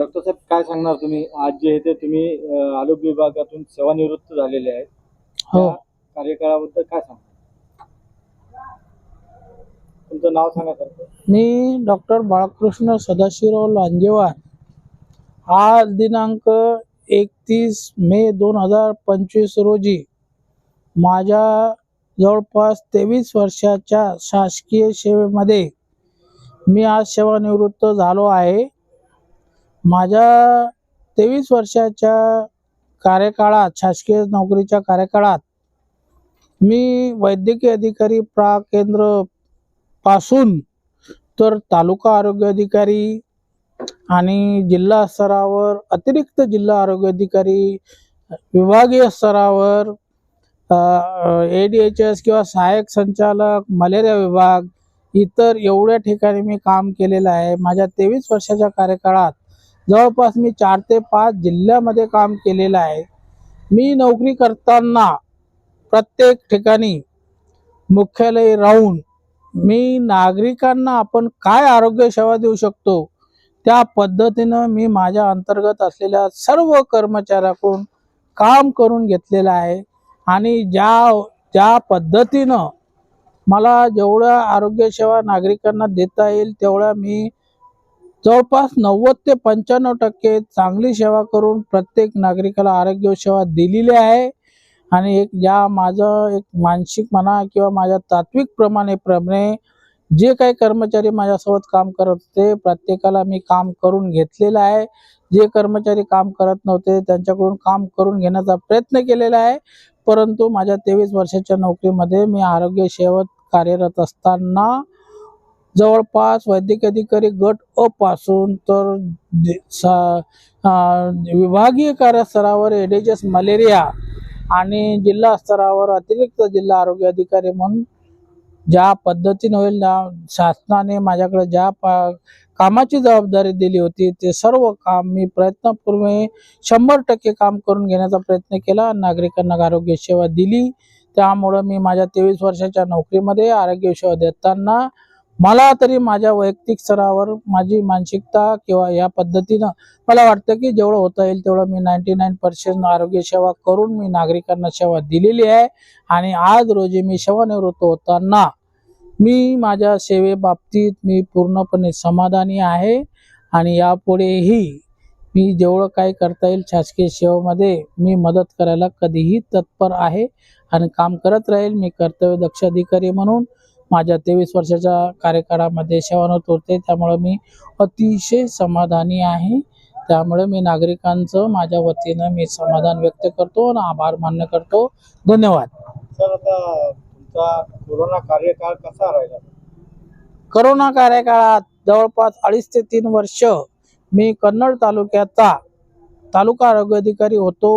Doctor साहेब काय सांगणार तुम्ही? आज जे आहे ते तुम्ही अं, आरोग्य विभागातून सेवानिवृत्त झालेले आहेत. हो. त्या कार्यकाळाबद्दल काय सांगणार? तुमचं नाव सांगा सर. मी डॉक्टर बाळकृष्ण सदाशिवराव लांजेवार. आज दिनांक एकतीस मे दोन हजार पंचवीस रोजी माझ्या जवळपास तेवीस वर्षाच्या शासकीय सेवेमध्ये मी आज सेवानिवृत्त झालो आहे. माझ्या तेवीस वर्षाच्या कार्यकाळात शासकीय नोकरीच्या कार्यकाळात मी वैद्यकीय अधिकारी प्रा. केंद्रपासून तर तालुका आरोग्य अधिकारी आणि जिल्हा स्तरावर अतिरिक्त जिल्हा आरोग्य अधिकारी विभागीय स्तरावर ए डी एच एस किंवा सहाय्यक संचालक मलेरिया विभाग इतर एवढ्या ठिकाणी मी काम केलेलं आहे. माझ्या तेवीस वर्षाच्या कार्यकाळात जवळपास मी चार ते पाच जिल्ह्यामध्ये काम केलेलं आहे. मी नोकरी करताना प्रत्येक ठिकाणी मुख्यालय राहून मी नागरिकांना आपण काय आरोग्य सेवा देऊ शकतो त्या पद्धतीनं मी माझ्या अंतर्गत असलेल्या सर्व कर्मचाऱ्याकडून काम करून घेतलेलं आहे. आणि ज्या ज्या पद्धतीनं मला जेवढ्या आरोग्यसेवा नागरिकांना देता येईल तेवढ्या मी जवळपास नव्वद ते पंच्याण्णव टक्के चांगली सेवा करून प्रत्येक नागरिकाला आरोग्य सेवा दिलेली आहे. आणि एक ज्या माझं एक मानसिक म्हणा किंवा माझ्या तात्विक प्रमाणे प्रमाणे जे काही कर्मचारी माझ्यासोबत काम करत होते प्रत्येकाला मी काम करून घेतलेलं आहे. जे कर्मचारी काम करत नव्हते त्यांच्याकडून काम करून घेण्याचा प्रयत्न केलेला आहे. परंतु माझ्या तेवीस वर्षाच्या नोकरीमध्ये मी आरोग्य सेवेत कार्यरत असताना जवळपास वैद्यकीय अधिकारी गट अ पासून तर विभागीय कार्यस्तरावर एडेजस मलेरिया आणि जिल्हा स्तरावर अतिरिक्त जिल्हा आरोग्य अधिकारी म्हणून ज्या पद्धतीने होईल त्या शासनाने माझ्याकडे ज्या पा कामाची जबाबदारी दिली होती ते सर्व काम मी प्रयत्नपूर्वक शंभर टक्के काम करून घेण्याचा प्रयत्न केला. नागरिकांना आरोग्य सेवा दिली. त्यामुळं मी माझ्या तेवीस वर्षाच्या नोकरीमध्ये आरोग्य सेवा देताना मला तरी माझ्या वैयक्तिक स्तरावर माझी मानसिकता किंवा या पद्धतीनं मला वाटतं की जेवढं होता येईल तेवढं मी नाईन्टी नाईन पर्सेंट आरोग्य सेवा करून मी नागरिकांना सेवा दिलेली आहे. आणि आज रोजी मी सेवानिवृत्त होताना मी माझ्या सेवेबाबतीत मी पूर्णपणे समाधानी आहे. आणि यापुढेही मी जेवढं काही करता येईल शासकीय सेवेमध्ये मी मदत करायला कधीही तत्पर आहे. आणि काम करत राहील मी कर्तव्यदक्ष अधिकारी म्हणून माझ्या तेवीस वर्षाच्या कार्यकाळामध्ये सेवानिवृत्त होते. त्यामुळे मी अतिशय समाधानी आहे. त्यामुळे मी नागरिकांचं माझ्या वतीनं मी समाधान व्यक्त करतो आणि आभार मान्य करतो. धन्यवाद. सर आता तुमचा कोरोना कार्यकाळ कसा राहिला? करोना कार्यकाळात जवळपास अडीच ते तीन वर्ष मी कन्नड तालुक्याचा तालुका आरोग्य अधिकारी होतो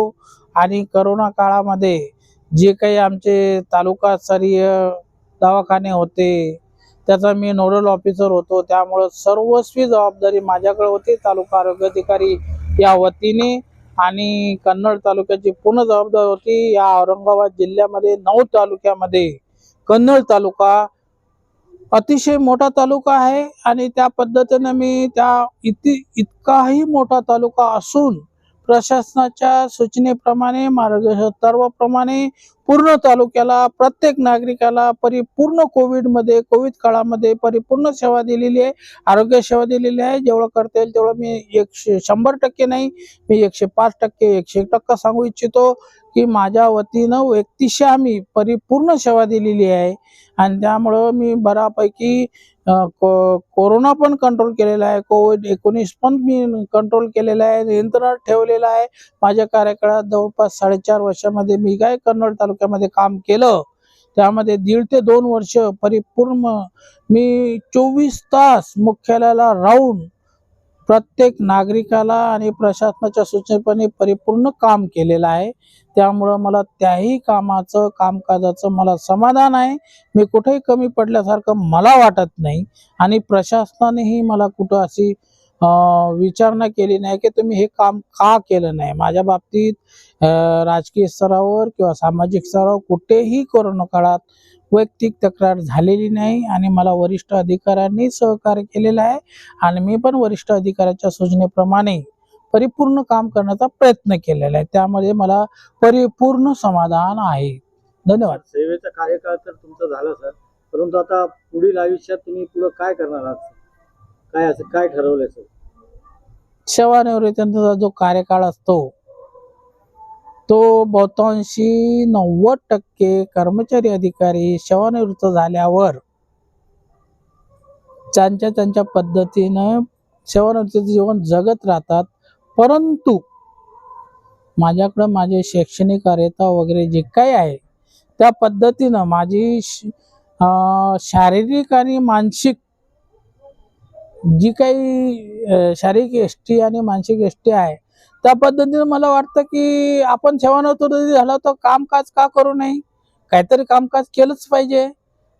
आणि करोना काळामध्ये जे काही आमचे तालुकास्तरीय दवाखाने होते. त्याचा मी नोडल ऑफिसर होतो. त्यामुळं सर्वस्वी जबाबदारी माझ्याकडे होती. तालुका आरोग्य अधिकारी या वतीने आणि कन्नड तालुक्याची पूर्ण जबाबदारी होती. या औरंगाबाद जिल्ह्यामध्ये नऊ तालुक्यामध्ये. कन्नड तालुका अतिशय मोठा तालुका आहे आणि त्या पद्धतीनं मी त्या इति इतकाही मोठा तालुका असून प्रशासनाच्या सूचनेप्रमाणे मार्गदर्शकाप्रमाणे पूर्ण तालुक्याला प्रत्येक नागरिकाला परिपूर्ण कोविडमध्ये कोविड काळामध्ये परिपूर्ण सेवा दिलेली आहे. आरोग्य सेवा दिलेली आहे. जेवढं करता येईल तेवढं मी एकशे शंभर टक्के नाही मी एकशे पाच टक्के एकशे एक टक्का सांगू इच्छितो की माझ्या वतीनं व्यक्तिशः आम्ही परिपूर्ण सेवा दिलेली आहे. आणि त्यामुळं मी बऱ्यापैकी कोरोना पण कंट्रोल केलेला आहे. कोविड एकोणीस पण मी कंट्रोल केलेला आहे. नियंत्रणात ठेवलेलं आहे. माझ्या कार्यकाळात जवळपास साडेचार वर्षामध्ये मी काय कन्नड तालुक्यामध्ये काम केलं त्यामध्ये दीड ते दोन वर्ष परिपूर्ण मी चोवीस तास मुख्यालयाला राहून प्रत्येक नागरिकाला आणि प्रशासनाच्या सूचनेपणे परिपूर्ण काम केलेलं आहे. त्यामुळं मला त्याही कामाचं कामकाजाचं मला समाधान आहे. मी कुठेही कमी पडल्यासारखं मला वाटत नाही. आणि प्रशासनानेही मला कुठं अशी विचारणा केली नाही की तुम्ही हे काम का केलं नाही. माझ्या बाबतीत राजकीय स्तरावर किंवा सामाजिक स्तरावर कुठेही कोरोना काळात वैयक्तिक तक्रार झालेली नाही आणि मला वरिष्ठ अधिकाऱ्यांनी सहकार्य केलेलं आहे आणि मी पण वरिष्ठ अधिकाऱ्याच्या सूचनेप्रमाणे परिपूर्ण काम करण्याचा प्रयत्न केलेला आहे. त्यामध्ये मला परिपूर्ण समाधान आहे. धन्यवाद. सेवेचा कार्यकाळ तर तुमचा झाला सर. परंतु आता पुढील आयुष्यात तुम्ही पुढे काय करणार आहात काय असं काय ठरवलंय सर? सेवानिवृत्तीचा जो कार्यकाळ असतो तो बहुतांशी नव्वद टक्के कर्मचारी अधिकारी सेवानिवृत्त झाल्यावर त्यांच्या त्यांच्या पद्धतीनं सेवानिवृत्तीचं जीवन जगत राहतात. परंतु माझ्याकडं माझे शैक्षणिक कार्यता वगैरे जे काही आहे त्या पद्धतीनं माझी श- शारीरिक आणि मानसिक जी काही शारीरिक एष्टी आणि मानसिक एष्टी आहे त्या पद्धतीनं मला वाटतं की आपण सेवानिवृत्त झाला तर कामकाज का करू नये? काहीतरी कामकाज केलंच पाहिजे.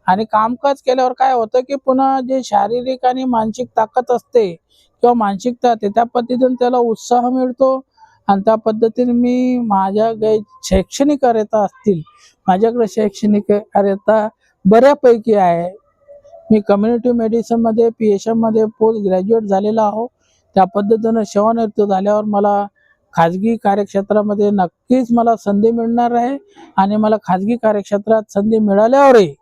आणि कामकाज केल्यावर काय होतं की पुन्हा जे शारीरिक आणि मानसिक ताकद असते किंवा मानसिकता असते त्या पद्धतीने त्याला उत्साह मिळतो. आणि त्या पद्धतीने मी माझ्या काही शैक्षणिक कार्यता असतील माझ्याकडे शैक्षणिक कार्यता बऱ्यापैकी आहे. मी कम्युनिटी मेडिसिनमध्ये पी एच एममध्ये पोस्ट ग्रॅज्युएट झालेला आहो. त्या पद्धतीनं सेवानिवृत्त झाल्यावर मला खाजगी कार्यक्षेत्रामध्ये नक्कीच मला संधी मिळणार आहे आणि मला खाजगी कार्यक्षेत्रात संधी मिळाल्यावरही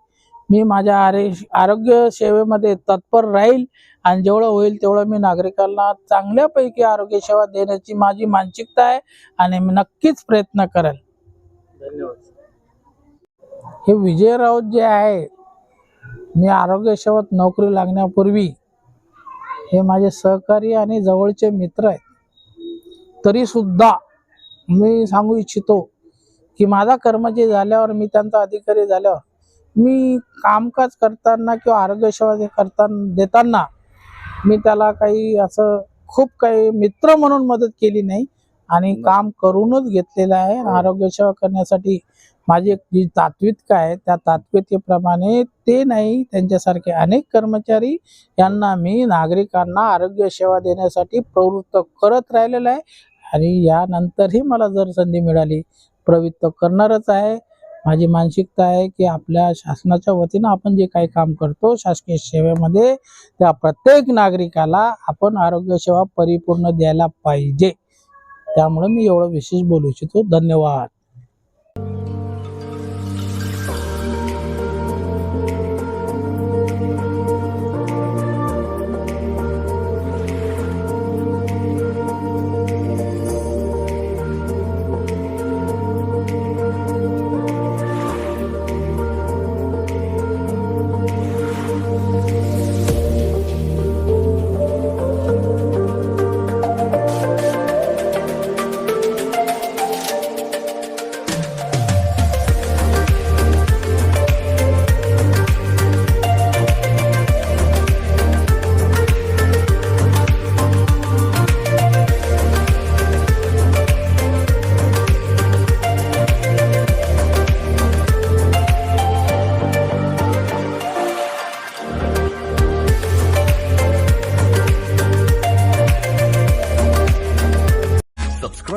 मी माझ्या आरे आरोग्य सेवेमध्ये तत्पर राहील आणि जेवढं होईल तेवढं मी नागरिकांना चांगल्यापैकी आरोग्य सेवा देण्याची माझी मानसिकता आहे आणि मी नक्कीच प्रयत्न करेल. धन्यवाद. हे विजय राऊत जे आहे मी आरोग्य सेवेत नोकरी लागण्यापूर्वी हे माझे सहकारी आणि जवळचे मित्र आहेत. तरी सुद्धा मी सांगू इच्छितो की माझा कर्मचारी झाल्यावर मी त्यांचा अधिकारी झाल्यावर मी कामकाज करताना किंवा आरोग्य सेवा जे करताना देताना मी त्याला काही असं खूप काही मित्र म्हणून मदत केली नाही आणि काम करूनच घेतलेलं आहे. आरोग्य सेवा करण्यासाठी माझी जी तात्विक आहे त्या तात्विकेप्रमाणे ते नाही त्यांच्यासारखे अनेक कर्मचारी यांना मी नागरिकांना आरोग्य सेवा देण्यासाठी प्रवृत्त करत राहिलेलं आहे. आणि यानंतरही मला जर संधी मिळाली प्रवृत्त करणारच आहे. माझी मानसिकता आहे की आपल्या शासनाच्या वतीनं आपण जे काही काम करतो शासकीय सेवेमध्ये त्या प्रत्येक नागरिकाला आपण आरोग्य सेवा परिपूर्ण द्यायला पाहिजे. त्यामुळे मी एवढं विशेष बोलू इच्छितो. धन्यवाद.